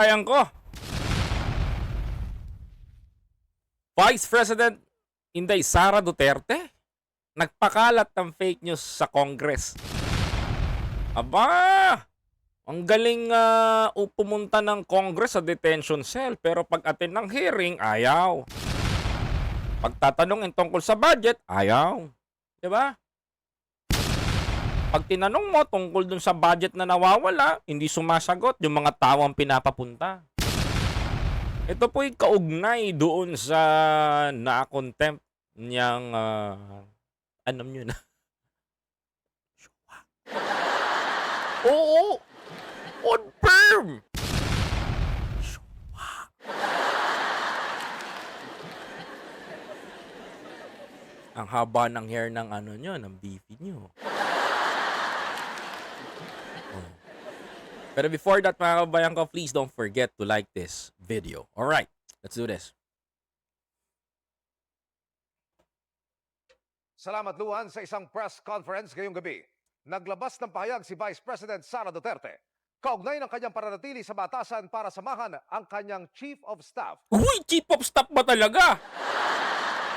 Ayan ko. Vice President Inday Sara Duterte nagpakalat ng fake news sa Congress. Aba! Ang galing uh, pumunta ng Congress sa detention cell pero pag attend ng hearing, ayaw. Pagtatanungin tungkol sa budget, ayaw. 'Di ba? Pag tinanong mo tungkol dun sa budget na nawawala, hindi sumasagot yung mga tao ang pinapapunta. Ito po'y kaugnay doon sa na-contempt niyang, uh, alam nyo na. Oo! Confirm! Ang haba ng hair ng ano nyo, ng beefy nyo. Pero before that, mga kabayan ko, please don't forget to like this video. Alright, let's do this. Salamat Luan sa isang press conference ngayong gabi. Naglabas ng pahayag si Vice President Sara Duterte. Kaugnay ng kanyang pananatili sa batasan para samahan ang kanyang Chief of Staff. Uy, chief of staff ba talaga?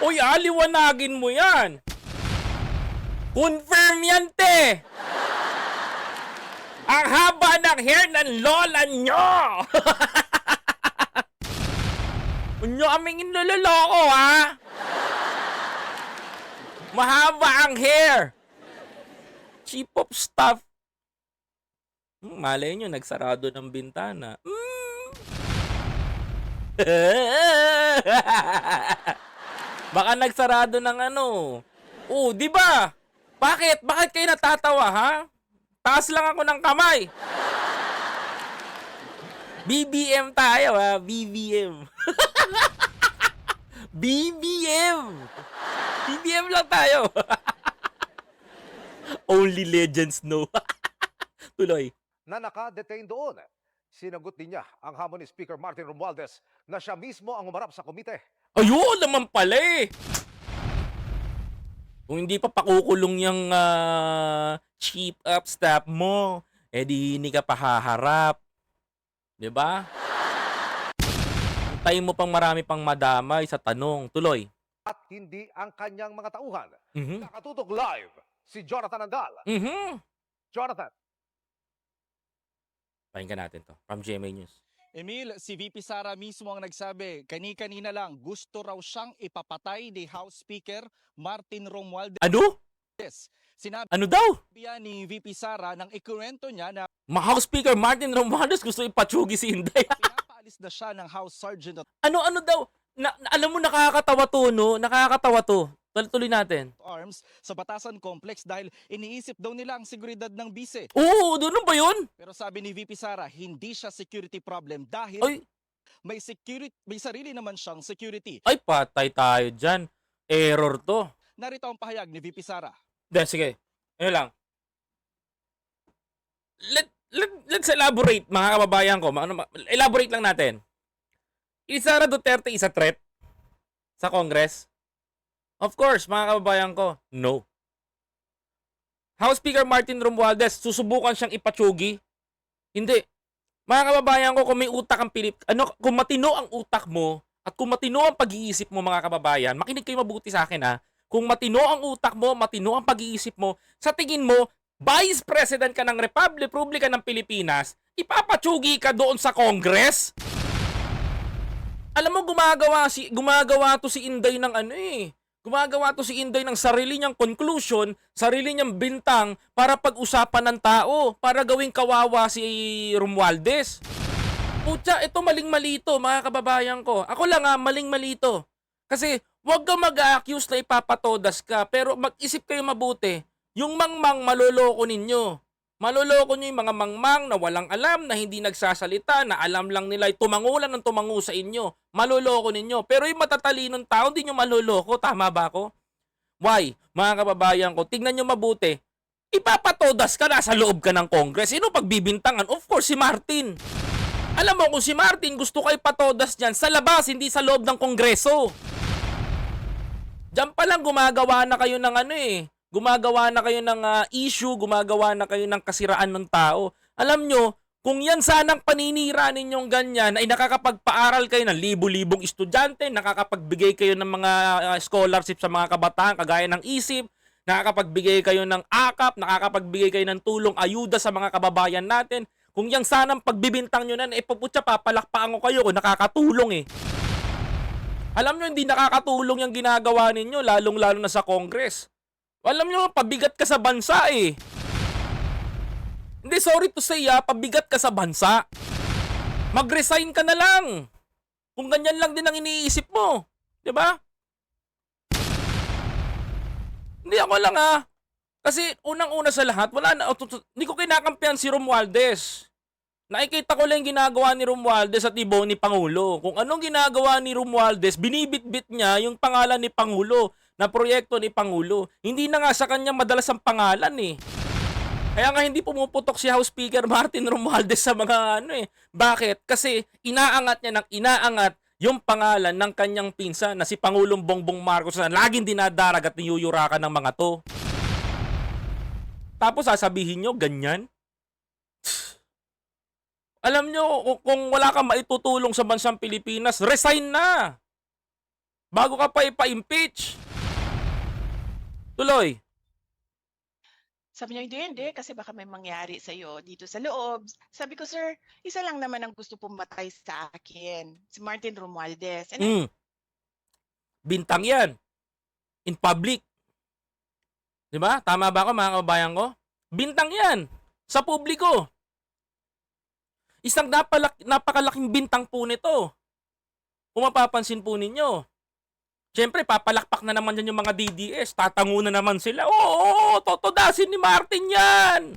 Uy, aliwanagin mo yan. Confirm yan, te. Ang haba ng hair ng lola nyo. Unyo aming inlololoko, ha? Mahaba ang hair. Chief of staff. Hmm, malay nyo, nagsarado ng bintana. Hmm. Baka nagsarado ng ano. Oh, di ba? Bakit? Bakit kayo natatawa, ha? Taas lang ako ng kamay. BBM tayo, ha? BBM. BBM. BBM lang tayo. Only legends know. Tuloy. na naka-detain doon. Sinagot din niya ang hamon ni Speaker Martin Romualdez na siya mismo ang umarap sa komite. Ayun naman pala eh. Kung hindi pa pakukulong yung ah, chief of staff mo, eh di hindi ka pa haharap. 'Di ba? Tayo mo pang marami pang madamay sa tanong. Tuloy. At hindi ang kanyang mga tauhan. Mhm. Nakatutok live si Jonathan Andal. Mhm. Jonathan, Pakinggan natin to from GMA News. Emil, si VP Sara mismo ang nagsabi, kani-kanina lang gusto raw siyang ipapatay ni House Speaker Martin Romualdez. Ano? Sinabi Ano daw? ni VP Sara nang ikurento niya na Ma House Speaker Martin Romualdez gusto ipatsugi si Inday. pinapaalis na siya ng House Sergeant at ano ano daw? Na, na- alam mo nakakatawa to no? Nakakatawa to. Tuloy natin. Arms sa Batasan Complex dahil iniisip daw nila ang seguridad ng bise. Oo, doon ba 'yun? Pero sabi ni VP Sara, hindi siya security problem dahil Ay, may security may sarili naman siyang security. ay patay tayo diyan. Error to. Narito ang pahayag ni VP Sara. Then, sige. Ano lang. Let, let, let's elaborate, mga kababayan ko. Ano, elaborate lang natin. Is Sara Duterte is a threat sa Congress? Of course, mga kababayan ko, no. House Speaker Martin Romualdez, susubukan siyang ipatsugi? Hindi. Mga kababayan ko, kung may utak ang Pilip, ano, kung matino ang utak mo, at kung matino ang pag-iisip mo, mga kababayan, makinig kayo mabuti sa akin ha, kung matino ang utak mo, matino ang pag-iisip mo, sa tingin mo, Vice President ka ng Republic, Republika ng Pilipinas, ipapatsugi ka doon sa Congress? Alam mo, gumagawa, si, gumagawa to si Inday ng ano eh. Gumagawa to si Inday ng sarili niyang conclusion, sarili niyang bintang para pag-usapan ng tao, para gawing kawawa si Romualdez. Putya, ito maling-mali ito, mga kababayan ko. Ako lang ha, maling-mali ito. Kasi, wag ka mag-accuse na ipapatodas ka, pero mag-isip kayo mabuti. Yung mangmang maloloko ninyo. Maloloko nyo yung mga mangmang na walang alam, na hindi nagsasalita, na alam lang nila ay tumangulan ng tumangu sa inyo. Maloloko ninyo. Pero yung matatalinong tao, hindi nyo maloloko. Tama ba ako? Why? Mga kababayan ko, tignan nyo mabuti. Ipapatodas ka, nasa loob ka ng Congress. Sino pagbibintangan? Of course, si Martin. Alam mo, kung si Martin gusto kay patodas dyan, sa labas, hindi sa loob ng Kongreso. Diyan pa lang gumagawa na kayo ng ano eh. Gumagawa na kayo ng ah, issue, gumagawa na kayo ng kasiraan ng tao. Alam nyo, Kung yan sanang paninira ninyong ganyan ay nakakapagpaaral kayo ng libu-libong estudyante, nakakapagbigay kayo ng mga uh, scholarship sa mga kabataan kagaya ng isip, nakakapagbigay kayo ng akap, nakakapagbigay kayo ng tulong ayuda sa mga kababayan natin. Kung yan sanang pagbibintang nyo na, eh puputya, papalakpakan ko kayo kung nakakatulong eh. Alam nyo, hindi nakakatulong yung ginagawa ninyo, lalong-lalo na sa Congress. Alam nyo, pabigat ka sa bansa eh. Hindi, sorry to say ah, pabigat ka sa bansa. Mag-resign ka na lang. Kung ganyan lang din ang iniisip mo. ba? Hindi ako lang ah. Kasi unang-una sa lahat, wala na, hindi ko kinakampihan si Romualdez. Nakikita ko lang yung ginagawa ni Romualdez at ibo ni Pangulo. Kung anong ginagawa ni Romualdez, binibitbit niya yung pangalan ni Pangulo na proyekto ni Pangulo. Hindi na nga sa kanya madalas ang pangalan eh. Kaya nga hindi pumuputok si House Speaker Martin Romualdez sa mga ano eh. Bakit? Kasi inaangat niya ng inaangat yung pangalan ng kanyang pinsan na si Pangulong Bongbong Marcos na laging dinadarag at niyuyurakan ng mga to. Tapos sasabihin nyo, ganyan? Alam nyo, kung- wala kang maitutulong sa bansang Pilipinas, resign na! Bago ka pa ipa-impeach. Tuloy. Sabi niya, hindi, hindi, kasi baka may mangyari sa'yo dito sa loob. Sabi ko, sir, isa lang naman ang gusto pumatay sa akin, si Martin Romualdez. And Mm. Bintang yan. In public. Di ba? Tama ba ako mga kababayan ko? Bintang yan. Sa publiko. Isang napalak, napakalaking bintang po nito. Kung mapapansin po ninyo. Siyempre, papalakpak na naman yan yung mga DDS. Tatango na naman sila. Oo, totodasin ni Martin yan.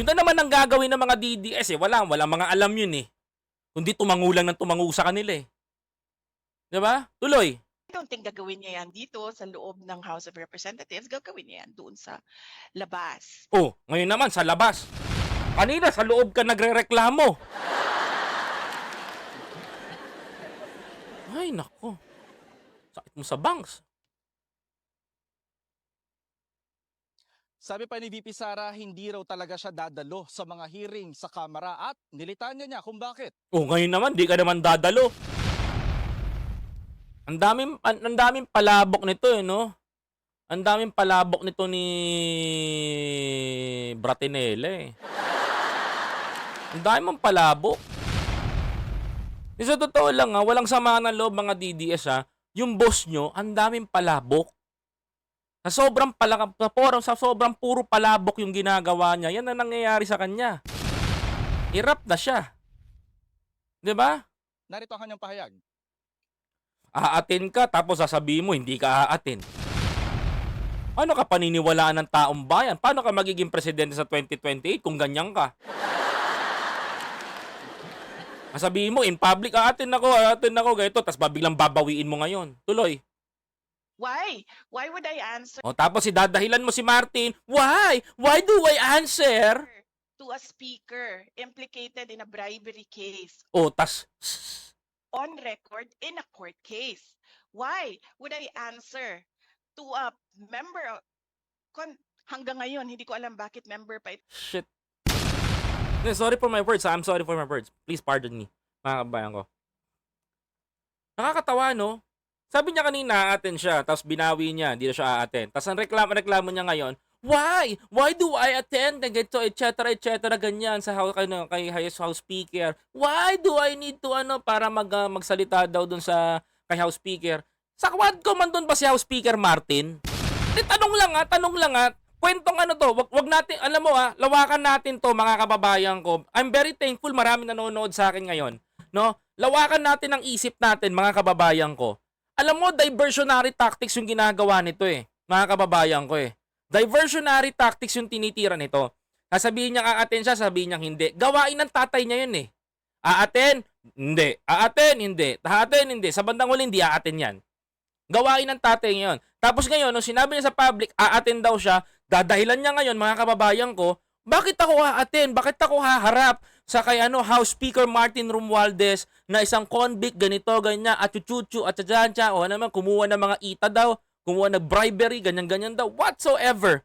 Yun na naman ang gagawin ng mga DDS eh. Wala, wala mga alam yun eh. Kundi tumangulang ng tumangu sa kanila eh. Di ba? Tuloy. I don't think gagawin niya yan dito sa loob ng House of Representatives. Gagawin niya yan doon sa labas. Oh, ngayon naman sa labas. Kanina sa loob ka nagrereklamo. Ay, nako. Sakit mo sa bangs. Sabi pa ni VP Sara, hindi raw talaga siya dadalo sa mga hearing sa Kamara at nilitanya niya kung bakit. Oh, ngayon naman, di ka naman dadalo. Ang daming, ang, ang daming palabok nito eh, no? Ang daming palabok nito ni Bratinelle eh. Ang dami mong palabok. Eh, Sa totoo lang ha, walang sama ng loob mga DDS ha. Yung boss nyo, ang daming palabok. Sa sobrang palakap, sa, sa sobrang puro palabok yung ginagawa niya, yan ang nangyayari sa kanya. Hirap na siya. 'Di ba? Narito ang kanyang pahayag. Aatin ka tapos sasabihin mo hindi ka aatin. Paano ka paniniwalaan ng taong bayan? Paano ka magiging presidente sa 2028 kung ganyan ka? Sasabihin mo, in public, aatin ako, aatin ako, ganito, tapos biglang babawiin mo ngayon. Tuloy. Why? Why would I answer O tapos si dadahilan mo si Martin, why? Why do I answer? to a speaker implicated in a bribery case O tas, on record in a court case? Why would I answer to a member of, kon, hanggang ngayon, hindi ko alam bakit member pa ito. shit. Eh, Sorry for my words. ha? I'm sorry for my words. Please pardon me, mga kabayan ko. Nakakatawa, no? Sabi niya kanina, aaten siya, tapos binawi niya, hindi na siya aaten. Tapos ang reklamo, reklamo niya ngayon, Why? Why do I attend? Ganito, etc., etc., ganyan sa house, kay, kay House, House Speaker. Why do I need to, ano, para mag, ah, magsalita daw dun sa, kay House Speaker? Sa Quadcom man doon ba si House Speaker Martin? Di, tanong lang nga, tanong lang nga, kwentong ano to, wag, wag natin, alam mo ah, lawakan natin to mga kababayan ko. I'm very thankful, marami nanonood sa akin ngayon. No? Lawakan natin ang isip natin, mga kababayan ko. Alam mo, diversionary tactics yung ginagawa nito eh, mga kababayan ko eh. Diversionary tactics yung tinitira nito. Sasabihin niya aaten siya, sabihin niya hindi. Gawain ng tatay niya yun eh. Aaten? Hindi. Aaten? Hindi. Aaten? Hindi. Sa bandang huli, hindi aaten yan. Gawain ng tatay niya yun. Tapos ngayon, nung sinabi niya sa public, aaten daw siya, dadahilan niya ngayon, mga kababayan ko, bakit ako aaten? Bakit ako haharap sa kay ano, House Speaker Martin Romualdez na isang convict, ganito, ganyan, at chuchuchu, at tsadyancha, o ano naman, kumuha ng mga ita daw, kumuha ng bribery, ganyan-ganyan daw, whatsoever.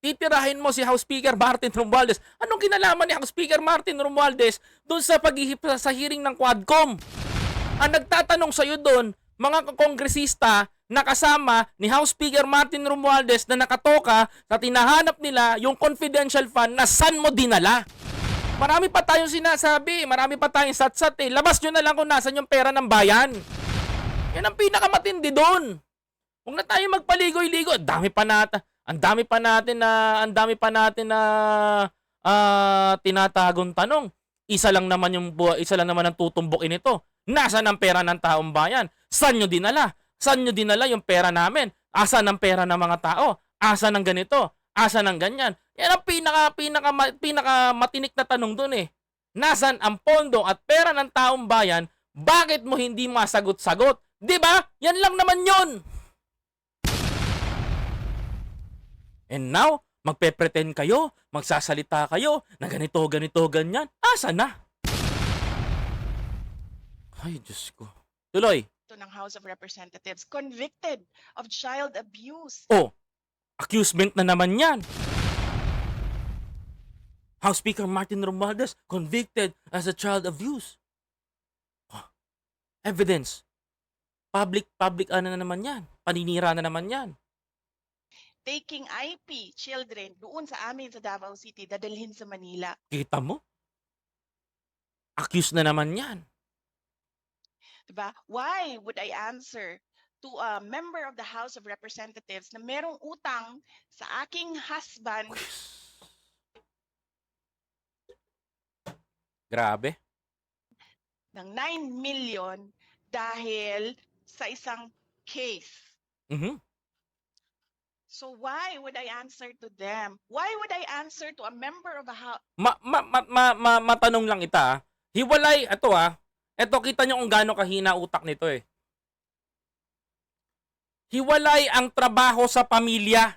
titirahin mo si House Speaker Martin Romualdez. Anong kinalaman ni House Speaker Martin Romualdez doon sa paghihip sa hearing ng Quadcom? Ang nagtatanong sa'yo doon, mga kongresista na kasama ni House Speaker Martin Romualdez na nakatoka sa tinahanap nila yung confidential fund na saan mo dinala. Marami pa tayong sinasabi, marami pa tayong satsat eh. Labas nyo na lang kung nasan yung pera ng bayan. Yan ang pinakamatindi doon. Huwag na tayo magpaligoy-ligo. Ang dami pa natin, ang dami pa natin na, ang dami pa natin na ah, tinatagong tanong. Isa lang naman yung isa lang naman ang tutumbukin ito. Nasaan ang pera ng taong bayan? Saan nyo dinala? Saan nyo dinala yung pera namin? Asan ang pera ng mga tao? Asan ang ganito? Asan ang ganyan? Yan ang pinaka, pinaka, pinaka matinik na tanong dun eh. Nasaan ang pondo at pera ng taong bayan? Bakit mo hindi masagot-sagot? ba? Yan lang naman 'yon. And now, magpe-pretend kayo, magsasalita kayo na ganito, ganito, ganyan. Asa na? Ay, Diyos ko. Tuloy. To ng House of Representatives convicted of child abuse. Oh, accusement na naman yan. House Speaker Martin Romualdez convicted as a child abuse. Huh. Evidence. Public, public ano na naman yan. Paninira na naman yan. taking IP children doon sa amin sa Davao City, dadalhin sa Manila. Kita mo? Accused na naman yan. Diba? Why would I answer to a member of the House of Representatives na merong utang sa aking husband Grabe. ng 9 million dahil sa isang case? Mhm. So why would I answer to them? Why would I answer to a member of a house? ma, ma, ma, ma, ma, matanong lang ita. ah. Hiwalay, ito ah. Ito, kita nyo kung gaano kahina utak nito eh. Hiwalay ang trabaho sa pamilya.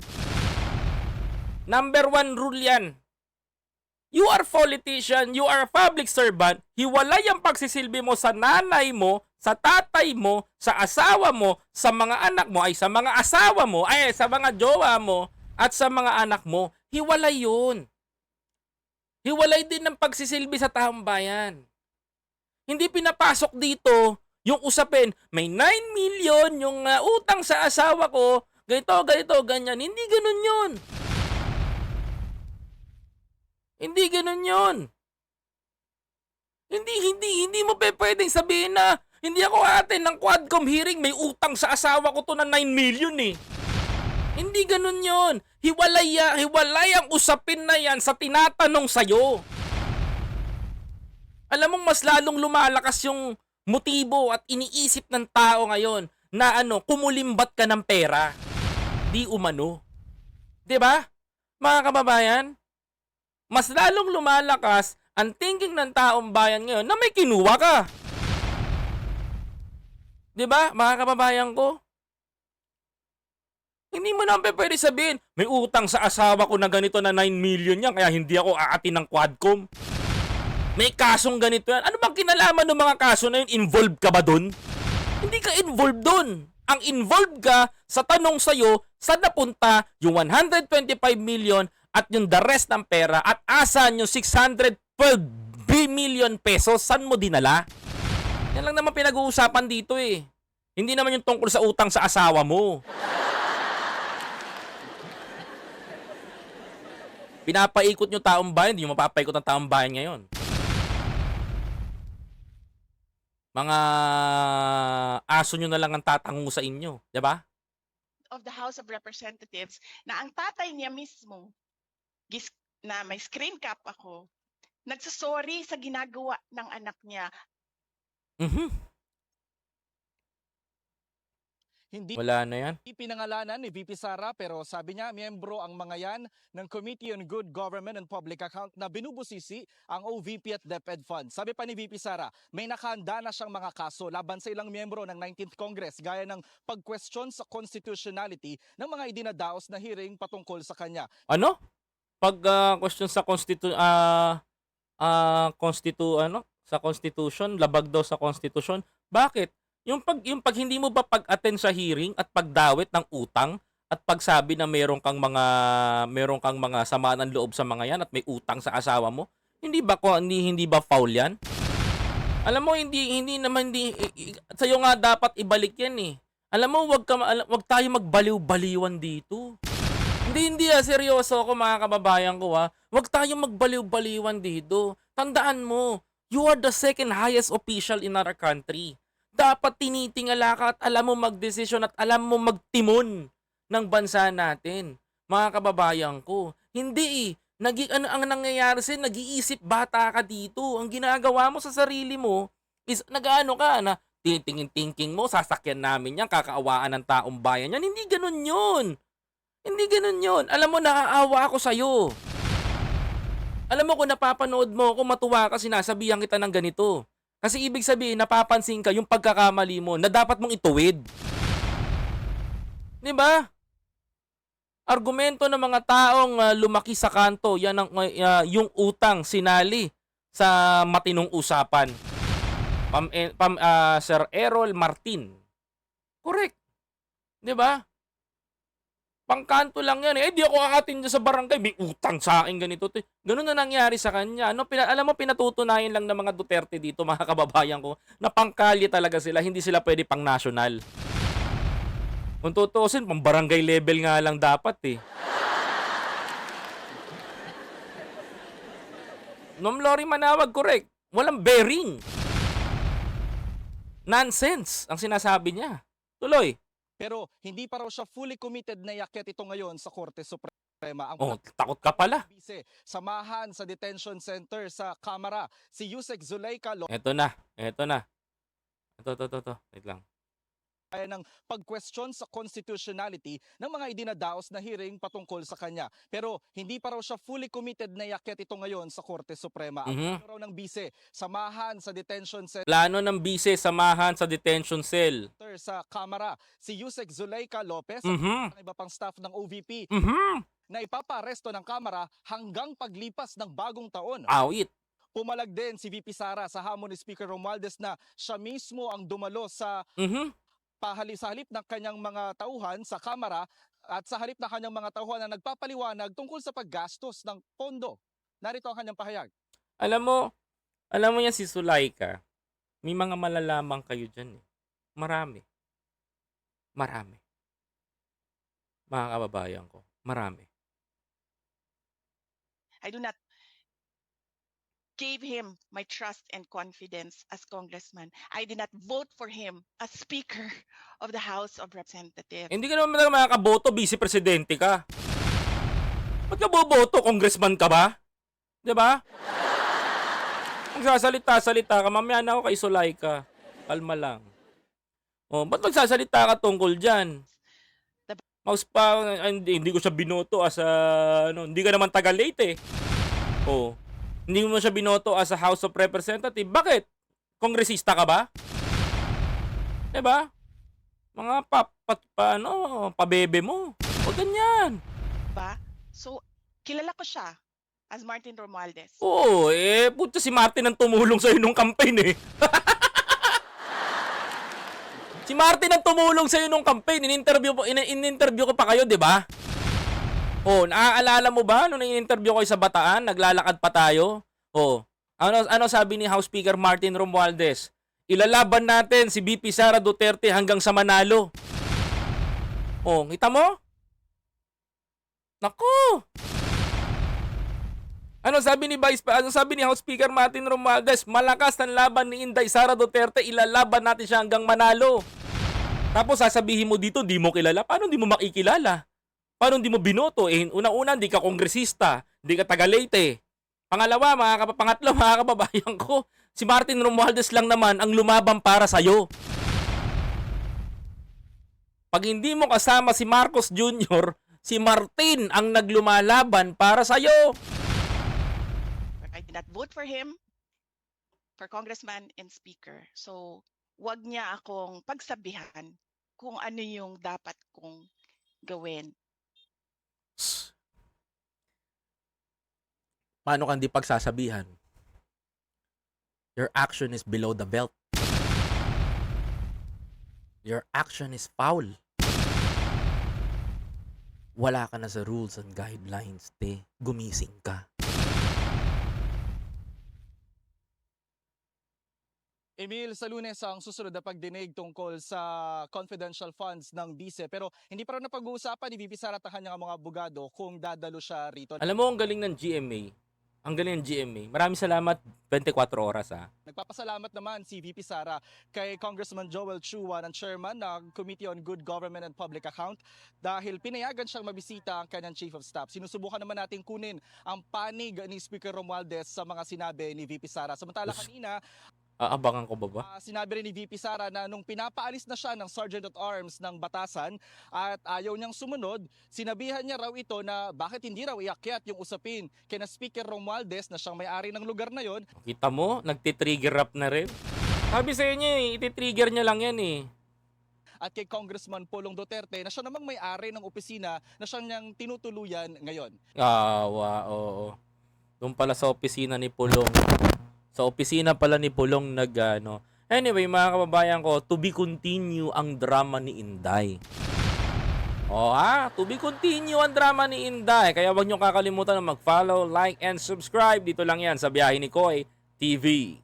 Number one rule yan. You are politician, you are public servant, hiwalay ang pagsisilbi mo sa nanay mo, sa tatay mo, sa asawa mo, sa mga anak mo, ay sa mga asawa mo, ay sa mga jowa mo, at sa mga anak mo. Hiwalay yun. Hiwalay din ng pagsisilbi sa taong bayan. Hindi pinapasok dito yung usapin, may 9 million yung uh, utang sa asawa ko, ganito, ganito, ganyan. Hindi ganun yun. Hindi ganun yun. Hindi, hindi, hindi mo pe pwedeng sabihin na hindi ako atin ng Quadcom hearing, may utang sa asawa ko to na 9 million eh. Hindi ganun yon. Hiwalay, hiwalay ang usapin na yan sa tinatanong sa'yo. Alam mong mas lalong lumalakas yung motibo at iniisip ng tao ngayon na ano, kumulimbat ka ng pera. Di umano. 'Di ba? Mga kababayan, mas lalong lumalakas ang thinking ng taong bayan ngayon na may kinuha ka. 'Di ba, mga kababayan ko? Hindi mo naman pwede sabihin, may utang sa asawa ko na ganito na 9 million yan, kaya hindi ako aatin ng Quadcom. May kasong ganito yan. Ano bang kinalaman ng mga kaso na yun? Involved ka ba dun? Hindi ka involved dun. Ang involved ka sa tanong sa'yo, saan napunta yung 125 million at yung the rest ng pera at asan yung 612 million pesos, saan mo dinala? Yan lang naman pinag-uusapan dito eh. Hindi naman yung tungkol sa utang sa asawa mo. Pinapaikot nyo taong bayan, hindi nyo mapapaikot ng taong bayan ngayon. Mga aso nyo na lang ang tatango sa inyo, 'di ba? of the House of Representatives na ang tatay niya mismo, gis, na may screen cap ako, nagsasorry sa ginagawa ng anak niya. Mhm. Hindi Wala na 'yan. pinangalanan ni VP Sara pero sabi niya miyembro ang mga yan ng Committee on Good Government and Public Account na binubusisi ang OVP at DepEd Fund. Sabi pa ni VP Sara, may nakahanda na siyang mga kaso laban sa ilang miyembro ng 19th Congress gaya ng pag-question sa constitutionality ng mga idinadaos na hearing patungkol sa kanya. Ano? Pag ah, question sa constitu ah ah, constitu ano? Sa constitution, labag daw sa constitution. Bakit? Yung pag yung pag hindi mo ba pag-attend sa hearing at pagdawit ng utang at pagsabi na meron kang mga meron kang mga sama ng loob sa mga yan at may utang sa asawa mo, hindi ba ko hindi hindi ba foul yan? Alam mo hindi hindi naman hindi i- i- sa'yo nga dapat ibalik yan eh. Alam mo wag ka wag tayo magbaliw-baliwan dito. Hindi hindi ah, seryoso ako mga kababayan ko ah. Wag tayo magbaliw-baliwan dito. Tandaan mo, you are the second highest official in our country. Dapat tinitingala ka at alam mo magdesisyon at alam mo magtimon ng bansa natin. Mga kababayan ko, hindi eh. Nagi, ano ang nangyayari sa'yo, nag-iisip bata ka dito. Ang ginagawa mo sa sarili mo is nag-ano ka na titingin-thinking mo, sasakyan namin yan, kakaawaan ng taong bayan yan. Hindi ganun yun. Hindi ganun yun. Alam mo, naaawa ako sa'yo. Alam mo kung napapanood mo ako, matuwa ka, sinasabihan kita ng ganito. Kasi ibig sabihin, napapansin ka yung pagkakamali mo na dapat mong ituwid. Di ba? Argumento ng mga taong ah, lumaki sa kanto, yan ang ah, yung utang sinali sa matinong usapan. Pam, eh, pam ah, Sir Errol Martin. Correct. 'Di ba? Pangkanto lang yan eh. Eh, di ako aatin sa barangay. May utang sa akin ganito. to. Ganun na nangyari sa kanya. Ano, pina, alam mo, pinatutunayan lang ng mga Duterte dito, mga kababayan ko, na pangkalye talaga sila. Hindi sila pwede pang national. Kung tutuusin, pang barangay level nga lang dapat eh. Nom Lori Manawag, correct. Walang bearing. Nonsense ang sinasabi niya. Tuloy. Pero hindi pa raw siya fully committed na yakyat ito ngayon sa Korte Suprema. Ang Oh, takot ka pala. bise, samahan sa detention center sa Kamara si Yusek Zuleika Eto na. Eto na. Ito, ito, ito, ito. Wait lang. Kaya ng pag-question sa constitutionality ng mga idinadaos na hearing patungkol sa kanya. Pero hindi pa raw siya fully committed na yakyat ito ngayon sa Korte Suprema. Mhm. plano raw ng bise, samahan sa detention center Plano ng bise samahan sa detention cell. sa Kamara si Yusek Zuleika Lopez at Mhm. ang iba pang staff ng OVP Mhm. na ipaparesto ng Kamara hanggang paglipas ng bagong taon. Awit. Pumalag din si VP Sara sa hamon ni Speaker Romualdez na siya mismo ang dumalo sa Mhm. Pahali sa halip ng kanyang mga tauhan sa Kamara at sa halip ng kanyang mga tauhan na nagpapaliwanag tungkol sa paggastos ng pondo. Narito ang kanyang pahayag. Alam mo, alam mo yan si Sulaika. May mga malalaman kayo dyan eh. Marami. Marami. Mga kababayan ko. Marami. I do not give him my trust and confidence as congressman. I did not vote for him as Speaker of the House of Representatives. Hindi ka naman makakaboto, vice-presidente ka. Ba't ka boboto? Congressman ka ba? 'Di ba? Magsasalita-salita ka, mamaya na ako kay Sulaika. Kalma lang. Oh, ba't magsasalita ka tungkol dyan? Mas pa, hindi, hindi ko siya binoto as a, ano, hindi ka naman taga Leyte. Oh, hindi mo siya binoto as a House of Representative. Bakit? Kongresista ka ba? 'Di ba? Mga pa, pa, ano, pabebe mo. O ganyan. Ba? So, kilala ko siya as Martin Romualdez. Oo, eh, puto si Martin ang tumulong sa'yo nung campaign eh. si Martin ang tumulong sa'yo nung campaign. In-interview, in-interview ko pa kayo, di ba? Oh, naaalala mo ba nung in-interview ko sa Bataan, naglalakad pa tayo? Oh, ano ano sabi ni House Speaker Martin Romualdez? Ilalaban natin si BP Sara Duterte hanggang sa Manalo. Oh, kita mo? Nako! Ano sabi ni Vice ano sabi ni House Speaker Martin Romualdez? Malakas ang laban ni Inday Sara Duterte, ilalaban natin siya hanggang manalo. Tapos sasabihin mo dito, di mo kilala. Paano di mo makikilala? Paano di mo binoto? Eh, una-una, di ka kongresista, di ka taga Leyte. Pangalawa, mga kap- pangatlo, mga kababayan ko, si Martin Romualdez lang naman ang lumabang para sa'yo. Pag hindi mo kasama si Marcos Jr., si Martin ang naglumalaban para sa'yo. I did not vote for him for congressman and speaker. So, wag niya akong pagsabihan kung ano yung dapat kong gawin. Paano kang di pagsasabihan? Your action is below the belt. Your action is foul. wala ka na sa rules and guidelines, te. Gumising ka. Emil, sa lunes ang susunod na pagdinig tungkol sa confidential funds ng BICE pero hindi pa rin napag-uusapan ni VP Sara at ang kanyang mga abogado kung dadalo siya rito. Alam mo, ang galing ng GMA. Ang galing ng GMA. Maraming salamat, 24 oras ha. Nagpapasalamat naman si VP Sara kay Congressman Joel Chua ng chairman ng Committee on Good Government and Public Account dahil pinayagan siyang mabisita ang kanyang Chief of Staff. Sinusubukan naman natin kunin ang panig ni Speaker Romualdez sa mga sinabi ni VP Sara. Samantala kanina, Aabangan ko ba ba? Ah, sinabi rin ni VP Sara na nung pinapaalis na siya ng Sergeant at Arms ng Batasan at ayaw niyang sumunod, sinabihan niya raw ito na bakit hindi raw iakyat yung usapin kina Speaker Romualdez na siyang may-ari ng lugar na yon Kita mo, nagtitrigger up na rin. Sabi sa inyo eh, ititrigger niya lang yan eh. at kay Congressman Polong Duterte na siya namang may-ari ng opisina na siya niyang tinutuluyan ngayon. Awa, oo. Doon pala sa opisina ni Pulong. Sa opisina pala ni Pulong nag ano. Anyway, mga kababayan ko, to be continue ang drama ni Inday. O ha, to be continue ang drama ni Inday. Kaya wag niyo kakalimutan na mag-follow, like, and subscribe. Dito lang yan sa biyahe ni Koy TV.